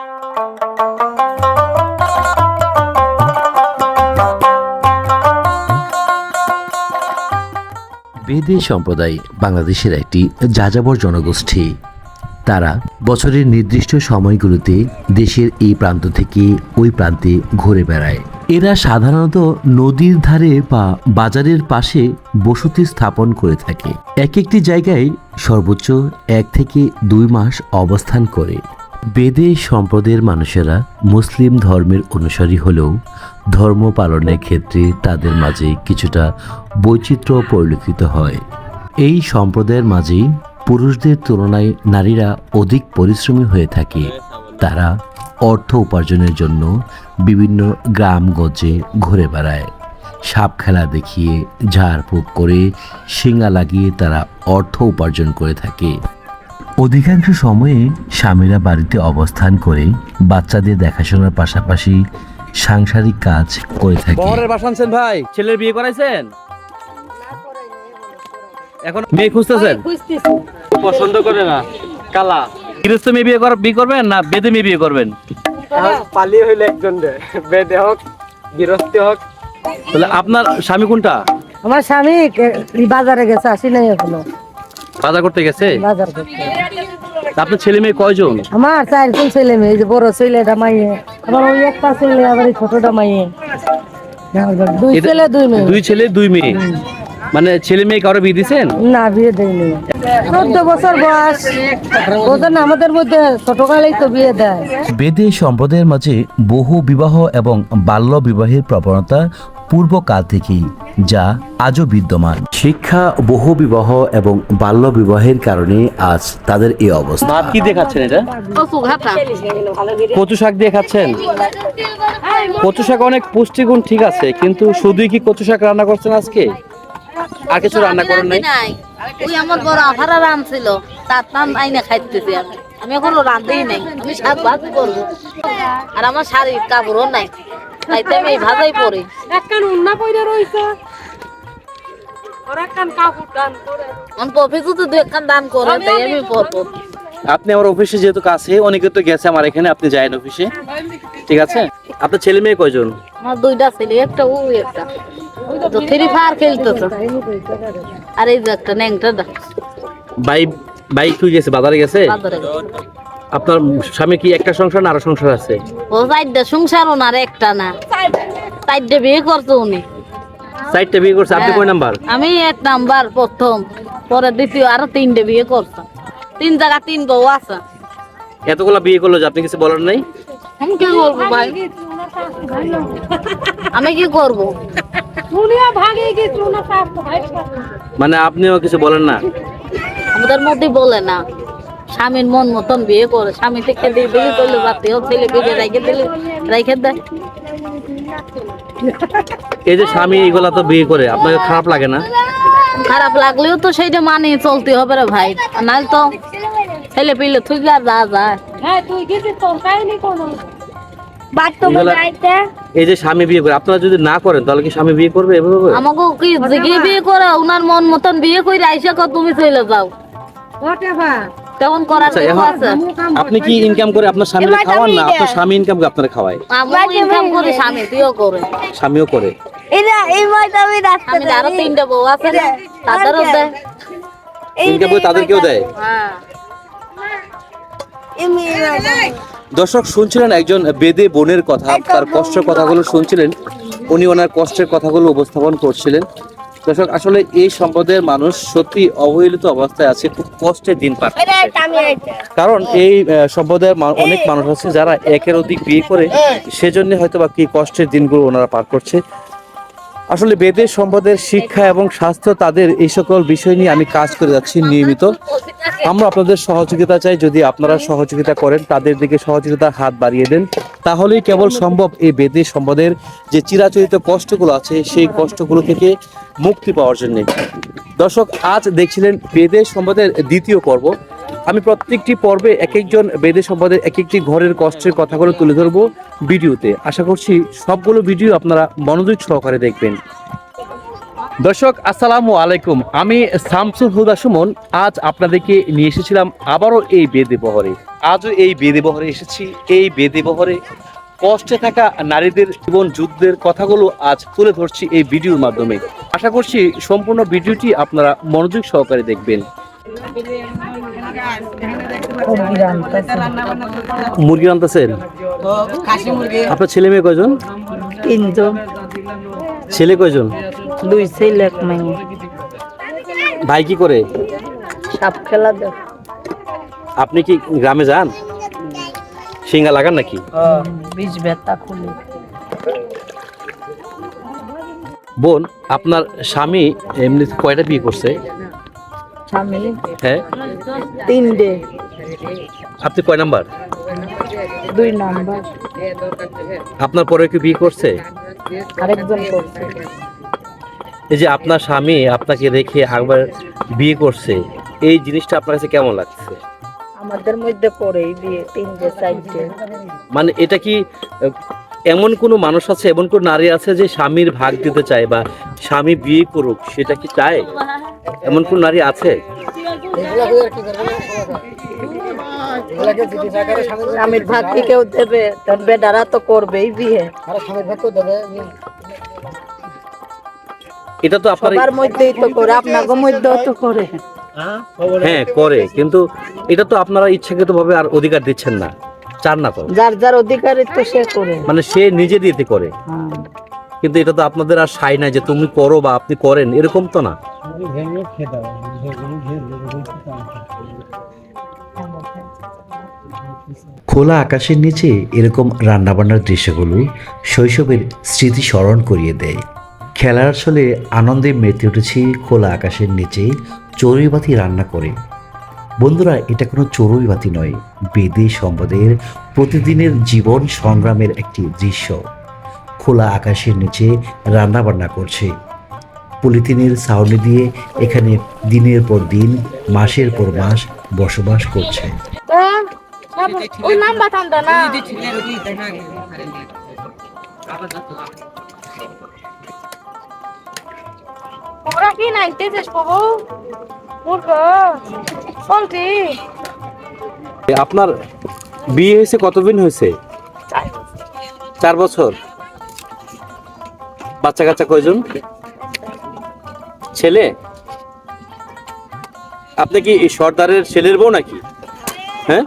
বেদে সম্প্রদায় বাংলাদেশের একটি যাযাবর জনগোষ্ঠী। তারা বছরের নির্দিষ্ট সময়গুলোতে দেশের এই প্রান্ত থেকে ওই প্রান্তে ঘুরে বেড়ায়। এরা সাধারণত নদীর ধারে বা বাজারের পাশে বসতি স্থাপন করে থাকে। এক একটি জায়গায় সর্বোচ্চ এক থেকে দুই মাস অবস্থান করে। বেদে সম্প্রদায়ের মানুষেরা মুসলিম ধর্মের অনুসারী হলেও ধর্ম পালনের ক্ষেত্রে তাদের মাঝে কিছুটা বৈচিত্র্য পরিলক্ষিত হয়। এই সম্প্রদায়ের মাঝেই পুরুষদের তুলনায় নারীরা অধিক পরিশ্রমী হয়ে থাকে। তারা অর্থ উপার্জনের জন্য বিভিন্ন গ্রামগঞ্জে ঘুরে বেড়ায়। সাপ খেলা দেখিয়ে, ঝাড়ফুঁক করে শিঙা লাগিয়ে তারা অর্থ উপার্জন করে থাকে। অধিকাংশ সময়ে স্বামীরা বাড়িতে অবস্থান করে বাচ্চাদের দেখাশোনার পাশাপাশি সাংসারিক কাজ করে থাকে। বহরের বাসানছেন ভাই ছেলের বিয়ে করাইছেন? এখন মেয়ে খুঁজতেছেন? পছন্দ করে না কালা। গৃহস্থ মেয়ে বিয়ে কর বিয়ে করবেন না বেদে মেয়ে বিয়ে করবেন? পালি হইলে একজন বেদে হোক গৃহস্থী হোক। তাহলে আপনার স্বামী কোনটা? আমার স্বামী বাজারে গেছে আসি নাই এখনও। বাজার করতে গেছে? বাজার করতে আপনার ছেলে মেয়ে কয়জন? আমার চারজন ছেলে মেয়ে যে বড় ছেলেটা মাইয়ে আমার ওই একটা ছেলে আবার এই ছোটটা মাইয়ে। দুই ছেলে দুই মেয়ে। দুই ছেলে দুই মেয়ে? মানে ছেলে মেয়ে কারও বিয়ে দিছেন? না বিয়ে দেয়নি। চোদ্দ বছর বয়স। ওদের আমাদের মধ্যে ছোটকালেই তো বিয়ে দেয়। বেদে সম্প্রদায়ের মাঝে বহু বিবাহ এবং বাল্য বিবাহের প্রবণতা পূর্বকাল থেকেই যা আজও বিদ্যমান। শিক্ষা বহু বিবাহ এবং বাল্য বিবাহের কারণে আজ তাদের এই অবস্থা। ভাত কি দিয়ে খাচ্ছেন এটা? কচু শাক দিয়ে খাচ্ছেন? কচু শাক অনেক পুষ্টিগুণ ঠিক আছে কিন্তু শুধুই কি কচু শাক রান্না করছেন আজকে? আর কিছু রান্না করেন নাই? ওই আমার বড় আফারা রান ছিল তার টান আইনা খাইতেছি আমি। আমি এখনও রান্ধেই নাই আমি শাক ভাজি করব। আর আমার শাড়ির কাপড়ও নাই। তাইতে আমি ভাজাই একখান উন্না রইছে। ওর একখান কাপড় টান করে। তো দান করে তাই আমি পরবো। আপনি আমার অফিসে যেহেতু কাছে অনেকে তো গেছে আমার এখানে আপনি যায়েন অফিসে ঠিক আছে? আপনার ছেলে মেয়ে কয়জন? আমার দুইটা ছেলে একটা ও একটা। তো থ্রি ফায়ার খেলতেছে। আর এই যে একটা ন্যাংটা ভাই বাইক তুই গেছে? বাজারে গেছে? বাজারে গেছে। আপনার স্বামী কি একটা সংসার না আরও সংসার আছে? ও চারটা সংসারও না আর একটা না। চারটে বিয়ে করছে উনি। চারটা বিয়ে করছে আপনি কয় নাম্বার? আমি এক নাম্বার প্রথম। পরে দ্বিতীয় আরও তিনটে বিয়ে করছে। তিন জায়গা তিন বউ আছে। এতগুলা বিয়ে করল যে আপনি কিছু বলার নাই? আমি কি করব ভাই? আমি কি করব? দুনিয়া ভাগে গেছে না কাপ মানে আপনিও কিছু বলেন না? আমাদের মধ্যে বলে না। স্বামীর মন মতন বিয়ে করে স্বামী থেকে দিয়ে বিয়ে করলে বাতি হোক ছেলে বিয়ে রেখে দিলে রেখে দেয় এই যে স্বামী এগুলা তো বিয়ে করে আপনাকে খারাপ লাগে না? খারাপ লাগলেও তো সেইটা মানিয়ে চলতে হবে রে ভাই নাহলে তো ছেলে পিলে তুই আর যা যায় হ্যাঁ তুই কোন? যাইতে। এই যে স্বামী বিয়ে করে আপনারা যদি না করেন তাহলে কি স্বামী বিয়ে করবে এভাবে আমাকে কি জিগে বিয়ে করে ওনার মন মতন বিয়ে করে আইসা তুমি চলে যাও। তেমন করার আচ্ছা আছে। আপনি কি ইনকাম করে আপনার স্বামীকে খাওয়ান না? আপনার স্বামী ইনকাম করে আপনারা খাওয়ায়? ইনকাম করি স্বামী তুইও করে। স্বামীও করে। এই মাইটা আমি রাখতে আমি আরও তিনটে বউ আছে তাদেরও দেয়। ইনকাম করে তাদেরকেও দেয়? হ্যাঁ। দর্শক শুনছিলেন একজন বেদে বোনের কথা তার কষ্টের কথাগুলো শুনছিলেন। উনি ওনার কষ্টের কথাগুলো উপস্থাপন করছিলেন। দর্শক আসলে এই সম্পদের মানুষ সত্যি অবহেলিত অবস্থায় আছে খুব কষ্টের দিন পার কারণ এই সম্পদের অনেক মানুষ আছে যারা একের অধিক বিয়ে করে সেজন্য হয়তো বা কি কষ্টের দিনগুলো ওনারা পার করছে। আসলে বেদের সম্পদের শিক্ষা এবং স্বাস্থ্য তাদের এই সকল বিষয় নিয়ে আমি কাজ করে যাচ্ছি নিয়মিত। আমরা আপনাদের সহযোগিতা চাই, যদি আপনারা সহযোগিতা করেন, তাদের দিকে সহযোগিতার হাত বাড়িয়ে দেন, তাহলেই কেবল সম্ভব এই বেদের সম্পদের যে চিরাচরিত কষ্টগুলো আছে, সেই কষ্টগুলো থেকে মুক্তি পাওয়ার জন্য। দর্শক, আজ দেখছিলেন বেদের সম্পদের দ্বিতীয় পর্ব। আমি প্রত্যেকটি পর্বে এক একজন বেদের সম্পদের এক একটি ঘরের কষ্টের কথাগুলো তুলে ধরবো ভিডিওতে। আশা করছি সবগুলো ভিডিও আপনারা মনোযোগ সহকারে দেখবেন। দর্শক, আসসালামু আলাইকুম। আমি শামসুল হুদা সুমন। আজ আপনাদেরকে নিয়ে এসেছিলাম আবারও এই বেদে বহরে। আজও এই বেদে বহরে এসেছি। এই বেদে বহরে কষ্টে থাকা নারীদের জীবন যুদ্ধের কথাগুলো আজ তুলে ধরছি এই ভিডিওর মাধ্যমে। আশা করছি সম্পূর্ণ ভিডিওটি আপনারা মনোযোগ সহকারে দেখবেন। মুরগি আপনার ছেলে মেয়ে কয়জন? তিনজন। ছেলে কয়জন? দুই ছেলে এক মেয়ে। ভাই কি করে? সাপ খেলা দেখ আপনি কি গ্রামে যান? সিঙ্গা লাগান নাকি? বীজ ব্যথা খুলে। বোন আপনার স্বামী এমনি কয়টা বিয়ে করছে? স্বামী হ্যাঁ। তিনটে আপনি কয় নাম্বার? দুই নাম্বার। আপনার পরে কি বিয়ে করছে? আরেকজন করছে। এই যে আপনার স্বামী আপনাকে রেখে একবার বিয়ে করছে এই জিনিসটা আপনার কাছে কেমন লাগছে? আমাদের মধ্যে পরেই বিয়ে তিনটে চারটে মানে এটা কি এমন কোনো মানুষ আছে এমন কোন নারী আছে যে স্বামীর ভাগ দিতে চায় বা স্বামী বিয়ে করুক সেটা কি চায়? এমন কোন নারী আছে? স্বামীর ভাগ কি কেউ দেবে? বেডারা তো করবেই বিয়ে। এটা তো আপনার সবার মধ্যেই তো করে মধ্যেও তো করে। হ্যাঁ করে কিন্তু এটা তো আপনারা ইচ্ছাকৃত ভাবে আর অধিকার দিচ্ছেন না। চান না তো যার যার অধিকারী তো সে করে। মানে সে নিজে দিতে করে। হ্যাঁ। কিন্তু এটা তো আপনাদের আর সাই নাই যে তুমি করো বা আপনি করেন এরকম তো না। খোলা আকাশের নিচে এরকম রান্নাবান্নার দৃশ্যগুলো শৈশবের স্মৃতি স্মরণ করিয়ে দেয়। খেলার আসলে আনন্দে মেতে উঠেছি খোলা আকাশের নিচে চড়ুইবাতি রান্না করে। বন্ধুরা এটা কোনো চড়ুইবাতি নয়। বেদে সম্পদের প্রতিদিনের জীবন সংগ্রামের একটি দৃশ্য। খোলা আকাশের নিচে রান্নাবান্না করছে। পলিথিনের ছাউনি দিয়ে এখানে দিনের পর দিন মাসের পর মাস বসবাস করছে। ওরা কি নাইতেছিস বাবু মূর্খ। আপনার বিয়ে হয়েছে কতদিন হয়েছে? চার বছর। বাচ্চা কাচ্চা কয়জন? ছেলে? আপনি কি এই সর্দারের ছেলের বউ নাকি? হ্যাঁ?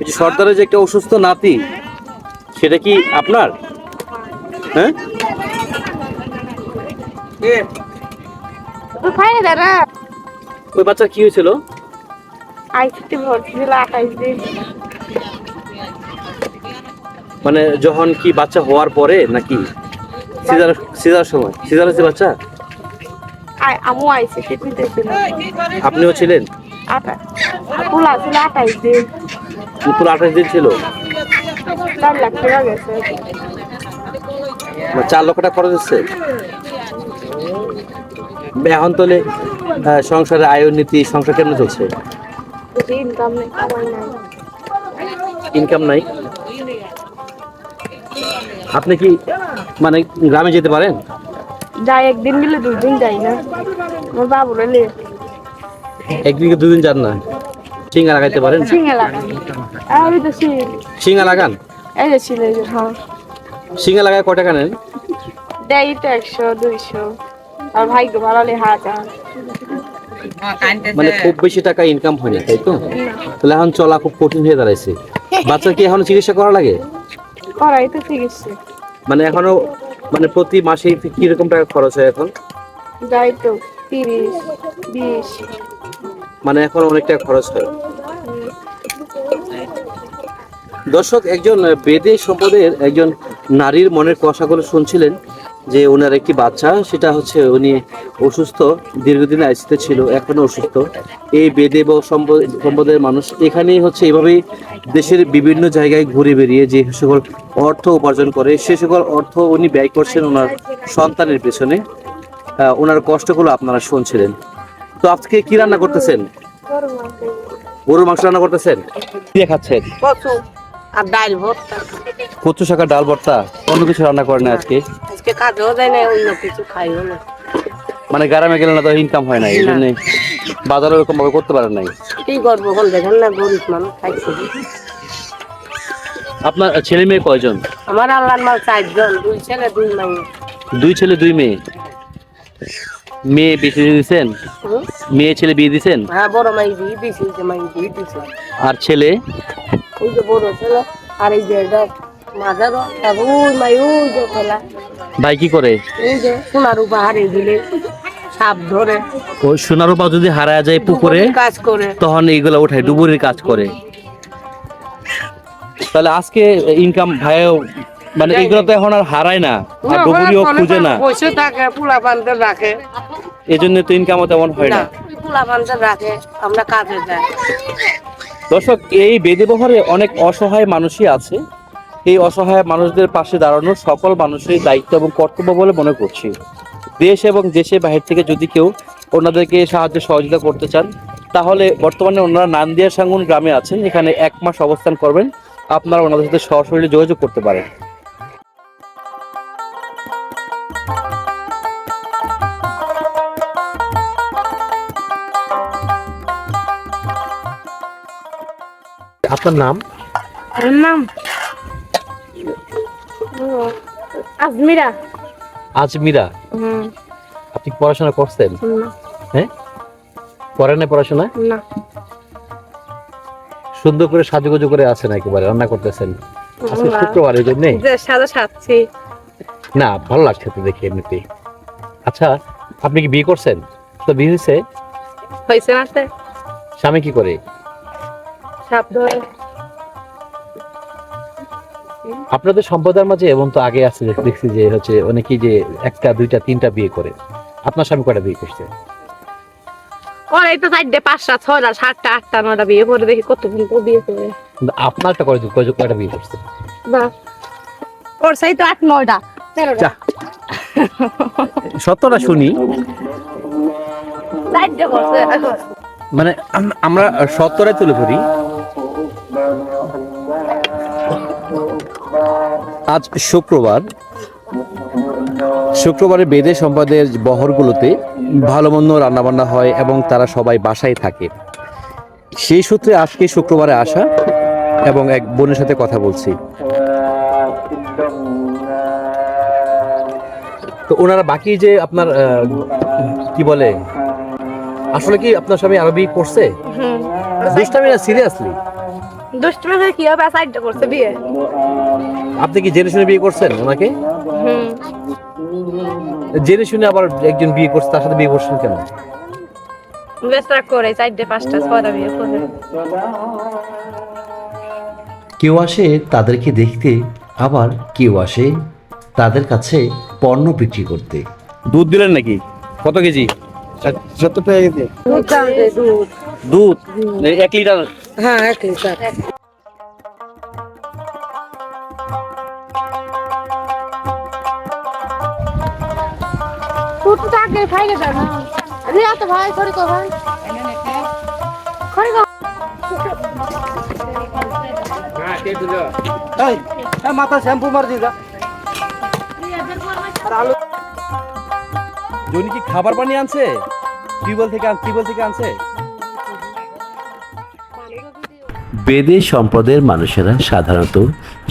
এই যে সর্দারের যে একটা অসুস্থ নাতি সেটা কি আপনার? হ্যাঁ? ওই বাচ্চার কি হয়েছিল? আইসিটি ভর্তি ছিল আঠাইশ দিন। মানে যখন কি বাচ্চা হওয়ার পরে নাকি? সিজার সিজার সময়। সিজার হয়েছে বাচ্চা? আপনিও ছিলেন? পুলা ছিল আঠাইশ দিন। আঠাশ দিন ছিল? চার লাখ টাকা গেছে। মানে চার লক্ষ টাকা খরচ হচ্ছে? এখন তোলে আহ, সংসারের আয় নীতি সংসার কেমন চলছে? ইনকাম নাই আপনি কি মানে গ্রামে যেতে পারেন? যাই একদিন গেলে দুই দিন যাই না। আমার বাবুর একদিকে দুদিন যান না? সিঙ্গা লাগাইতে পারেন? ছিঙে লাগান আমি তো সিঙ্গা লাগান? এই যে ছিল হ্যাঁ। সিঙ্গা লাগায় কয় টাকা নেন? দেয় তো একশো দুইশো। আর ভালো হাজার মানে খুব বেশি টাকা ইনকাম হয় না তাই তো? তাহলে এখন চলা খুব কঠিন হয়ে দাঁড়াইছে। বাচ্চার কি এখন চিকিৎসা করা লাগে? করাই তো চিকিৎসা। মানে এখনও মানে প্রতি মাসে কীরকম টাকা খরচ হয় এখন? যাই তো তিরিশ বিশ। মানে এখন অনেক টাকা খরচ হয়। দর্শক একজন বেদে সম্পদের একজন নারীর মনের কথাগুলো শুনছিলেন। যে ওনার একটি বাচ্চা সেটা হচ্ছে উনি অসুস্থ দীর্ঘদিন আইসিতে ছিল এখনও অসুস্থ। এই বেদে বা সম্প- সম্পদের মানুষ এখানেই হচ্ছে এভাবেই দেশের বিভিন্ন জায়গায় ঘুরে বেরিয়ে যে সকল অর্থ উপার্জন করে সে সকল অর্থ উনি ব্যয় করছেন ওনার সন্তানের পেছনে। আহ, ওনার কষ্টগুলো আপনারা শুনছিলেন। তো আজকে কি রান্না করতেছেন? গরুর মাংস রান্না করতেছেন? কি দিয়ে খাচ্ছেন? কচু। আর ডাল ভর্তা। কচু শাখা ডাল ভর্তা অন্য কিছু রান্না করেন না আজকে? আজকে কাজেও যায় না অন্য কিছু খাইও না। মানে গ্রামে গেলে না তো ইনকাম হয় না। এই জন্য বাজারে ওরকম ভাবে করতে পারেন নাই? কি করব দেখেন না গরিব মানুষ খাইছে। আপনার ছেলে মেয়ে কয়জন? আমার আল্লাহর মাল চারজন দুই ছেলে দুই মাইয়া দুই ছেলে দুই মেয়ে? মেয়ে দিয়েছেন হুম? মেয়ে ছেলে বিয়ে দিয়েছেন হ্যাঁ বড় মাই দিয়ে দিছি যে মাই দিয়ে দিছে। আর ছেলে? ওই যে বড় ছেলে আর এই যে এটা তারপর ওই মাই ওই যে খেলা ভাই কি করে? এই যে সোনার উপহারে দিলে সাপ ধরে। ও সোনার পা যদি হারায় যায় পুকুরে কাজ করে। তখন এইগুলো উঠায় ডুবুরির কাজ করে। তাহলে আজকে ইনকাম ভাইও মানে এগুলো তো এখন আর হারায় না আর ডুবুরিও খুঁজে না। থাকে পোলা রাখে। এই জন্য তো ইনকামও তেমন হয় না। পোলা রাখে আমরা কাজে যাই। দর্শক, এই বেদে বহরে অনেক অসহায় মানুষই আছে। এই অসহায় মানুষদের পাশে দাঁড়ানোর সকল মানুষের দায়িত্ব এবং কর্তব্য বলে মনে করছি। দেশ এবং দেশের বাহির থেকে যদি কেউ ওনাদেরকে সাহায্য সহযোগিতা করতে চান, তাহলে বর্তমানে ওনারা নান্দিয়া সাঙ্গুন গ্রামে আছেন। এখানে এক মাস অবস্থান করবেন। আপনারা ওনাদের সাথে সরাসরি যোগাযোগ করতে পারেন। আপনার নাম? আমার নাম? আজমিরা। আজমিরা। আপনি পড়াশোনা করছেন? না। হ্যাঁ? করেন না পড়াশোনা? না। সুন্দর করে সাজুগুজু করে আছেন একেবারে রান্না করতেছেন। আজকে। শুক্রবার এই জন্যে? সাদা সাচ্ছি না ভালো লাগছে তো দেখি এমনিতে। আচ্ছা আপনি কি বিয়ে করছেন? তো বিয়ে হয়েছে? হয়েছে না স্বামী কি করে? আপনাদের সম্প্রদায়ের মাঝে এমন তো আগে আছে দেখছি যে হচ্ছে অনেকেই যে একটা দুইটা তিনটা বিয়ে করে। আপনার স্বামী কয়টা বিয়ে করছে? তো চারটে পাঁচটা ছয়টা সাতটা আটটা নয়টা বিয়ে করে দেখি বিয়ে করে। আপনার একটা করে কয়টা বিয়ে করছে? ওর সেই তো আট নয়টা তেরোটা। সত্যটা শুনি। মানে আমরা সত্যটাই তুলে ধরি। আজ শুক্রবার। শুক্রবারে বেদে সম্পাদের বহরগুলোতে ভালো মন্দ রান্নাবান্না হয় এবং তারা সবাই বাসায় থাকে। সেই সূত্রে আজকে শুক্রবারে আসা এবং এক বোনের সাথে কথা বলছি। তো ওনারা বাকি যে আপনার কি বলে আসলে কি আপনার স্বামী আরবি করছে হুম। দুষ্টামি না সিরিয়াসলি দুষ্টমি কি হবে? চারটে করছে বিয়ে। আপনি কি জেনে শুনে বিয়ে করছেন ওনাকে? জেনে শুনে আবার একজন বিয়ে করছে তার সাথে বিয়ে করছেন কেন? বেস্টার করে চারটে পাঁচটা ছয়টা বিয়ে করে কেউ আসে তাদেরকে দেখতে আবার কেউ আসে তাদের কাছে পণ্য বিক্রি করতে। দুধ দিলেন নাকি? কত কেজি? সত্তর টাকা কেজি। দুধ দুধ। দুধ? এক লিটার? হ্যাঁ এক লিটার। তুই তো আগে রিয়া তো ভাই কো ভাই। কো। মাথা শ্যাম্পু মার দিদা জনি কি খাবার পানি আনছে? টিউবওয়েল থেকে আন টিউবওয়েল থেকে আনছে? বেদে সম্প্রদায়ের মানুষেরা সাধারণত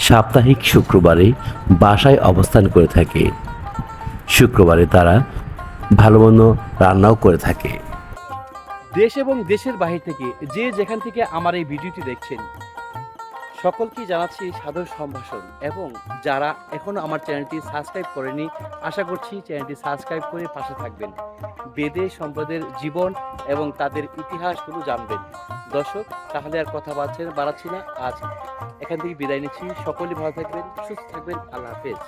সাপ্তাহিক শুক্রবারে বাসায় অবস্থান করে থাকে। শুক্রবারে তারা ভালো মন্দ রান্নাও করে থাকে। দেশ এবং দেশের বাহির থেকে যে যেখান থেকে আমার এই ভিডিওটি দেখছেন সকলকে জানাচ্ছি সাদর সম্ভাষণ এবং যারা এখনও আমার চ্যানেলটি সাবস্ক্রাইব করেনি, আশা করছি চ্যানেলটি সাবস্ক্রাইব করে পাশে থাকবেন। বেদে সম্প্রদায়ের জীবন এবং তাদের ইতিহাসগুলো জানবেন। দর্শক, তাহলে আর কথা বাড়ছে বাড়াচ্ছি না। আজ এখান থেকে বিদায় নিচ্ছি। সকলেই ভালো থাকবেন, সুস্থ থাকবেন। আল্লাহ হাফেজ।